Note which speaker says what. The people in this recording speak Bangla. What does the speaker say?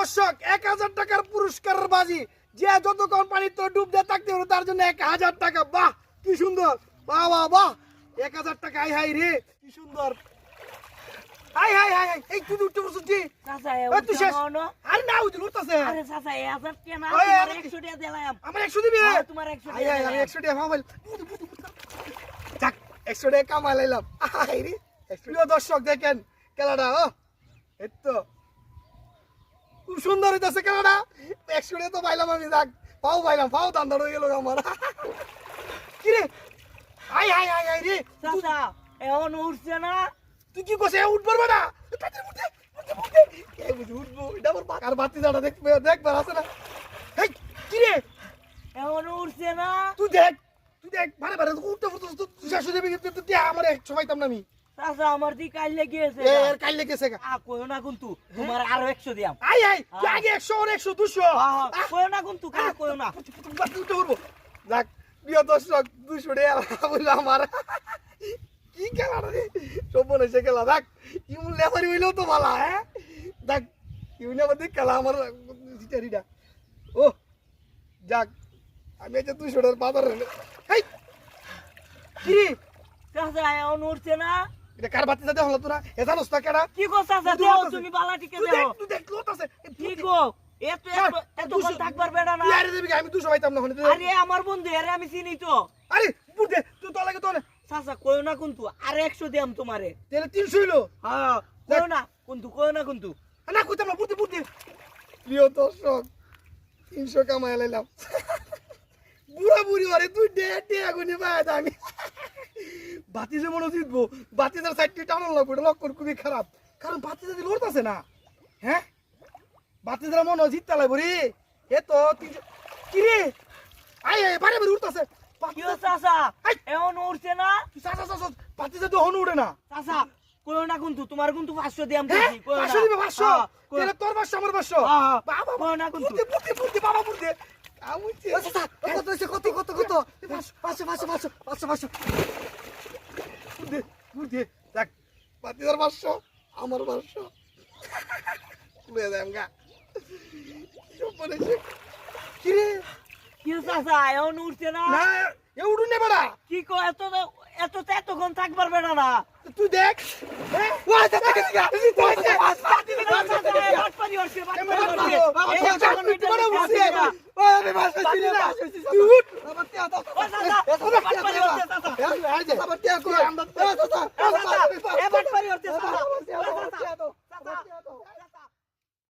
Speaker 1: দর্শক এক হাজার টাকার পুরস্কারের বাজি। যে যতক্ষণ পানির তো ডুব দিয়ে থাকতে পারো তার জন্য এক হাজার টাকা। বাহ কি সুন্দর। বাহ বাহ বাহ। এক হাজার টাকা হাই হাই রে কি সুন্দর। হাই হাই হাই হাই। এই তুই উঠতে বসছিস? কি
Speaker 2: চাচা এ
Speaker 1: তুই শেষ। আরে না উঠতে উঠতেছে
Speaker 2: আরে চাচা এ হাজার কেনা
Speaker 1: ওই,
Speaker 2: তোমার
Speaker 1: আরে-
Speaker 2: একশো টাকা দিলাম।
Speaker 1: আমার একশো দিবি?
Speaker 2: তোমার একশো
Speaker 1: হাই
Speaker 2: টাকা
Speaker 1: হাই আমি
Speaker 2: দিলাম।
Speaker 1: একশো টাকা মোবাইল। যাক একশো টাকা কামাই লাইলাম। হাই রে। প্রিয় দর্শক দেখেন খেলাটা ও এই তো। খুব সুন্দর হইতেছে খেলাটা একশো তো পাইলাম আমি যাক। পাও পাইলাম পাও দান্দার হয়ে গেল আমার। কি রে হাই হাই হাই হাই রে
Speaker 2: এখন উঠছে না।
Speaker 1: তুই কি করছিস উঠ পারবে না? উঠবো এটা আমার পাকার বাতি জানা দেখবে দেখবার আছে না। হেই কি রে
Speaker 2: এখন উঠছে না।
Speaker 1: তুই দেখ তুই দেখ ভারে ভারে উঠতে উঠতে শেষ হয়ে যাবি আমার এক সময় না আমি।
Speaker 2: চাচা আমার দি কাল লেগেছে
Speaker 1: এ এর কাইলে গেছে
Speaker 2: আ কইও না কিন্তু তোমার আরও একশো দিয়াম।
Speaker 1: আই আই তুই আগে একশো আর একশো দুশো?
Speaker 2: কইও না কিন্তু কা কইও না।
Speaker 1: উঠে উঠবো দেখ প্রিয় দর্শক দুশো রে বলল আমার। কি খেলা রে? মনে সে খেলা। দেখ ইমুন লেবারি হইলেও তো ভালো হ্যাঁ? দেখ লেবার দেখ খেলা আমার জিটারিটা ও যাক আমি এই যে দুশোটার বাজার এই কি রে?
Speaker 2: এখন উঠছে না?
Speaker 1: এটা কার বাতি যাতে হলো তোরা? এ জানোস না কেডা?
Speaker 2: কি গো চাচা দেও। তুমি বালাটিকে
Speaker 1: তুই
Speaker 2: দেও
Speaker 1: তুই দেখ লোট আছে।
Speaker 2: কি গো? এত এত এতক্ষণ থাকবার বেড়া না।
Speaker 1: আরে দেবি আমি দুশো পাইতাম না
Speaker 2: আরে আমার বন্ধু আরে আমি চিনি তো।
Speaker 1: আরে বুঝতে তুই তো লাগে তো না।
Speaker 2: চাচা কইও না কিন্তু আর একশো দিয়াম তোমারে।
Speaker 1: তাহলে তিনশো হইল।
Speaker 2: হ্যাঁ কইও না কিন্তু কইও না কিন্তু।
Speaker 1: না কইতাম না বুঝতে বুঝতে প্রিয় দর্শক তিনশো কামাই লাইলাম। বুড়া বুড়ি আরে তুই ডে ডে আগুনে পায় আমি। বাতি যে মনে জিতবো। বাতি যার সাইডটি টানার লাগবে এটা লক্ষণ খুবই খারাপ। কারণ বাতি যদি লড়তেছে না হ্যাঁ? বাতি যারা মনে জিততে লাগবো রে। এ তো তিনশো কি রে? আয় আয় বারে বারে উঠতেছে।
Speaker 2: এখন উঠছে না?
Speaker 1: হনু উঠে না।
Speaker 2: কইও না কিন্তু তোমার কিন্তু পাঁচশো
Speaker 1: হ্যাঁ?
Speaker 2: না।
Speaker 1: পাঁচশো দিবে পাঁচশো?
Speaker 2: হ্যাঁ, কইও-
Speaker 1: তাহলে তোর পাঁচশো আমার পাঁচশো?
Speaker 2: হ্যাঁ।
Speaker 1: বাবা
Speaker 2: না কিন্তু।
Speaker 1: বুদ্ধি বুদ্ধি বুদ্ধি বাবা বুদ্ধি কামুচ্ছে
Speaker 3: কত কত কত কত? পাঁচশো পাঁচশো পাঁচশো পাঁচশো। পাঁচশো
Speaker 1: বুদ্ধি বুদ্ধি দেখ বাতিদার পাঁচশো আমার পাঁচশো তুলে দেয় গা বলেছে কি
Speaker 2: চাচা এখন উঠছে না
Speaker 1: এ উঠুন নে বেড়া
Speaker 2: কি কো এত এত এতক্ষণ থাকবার বেড়া না
Speaker 1: তুই দেখ আমরা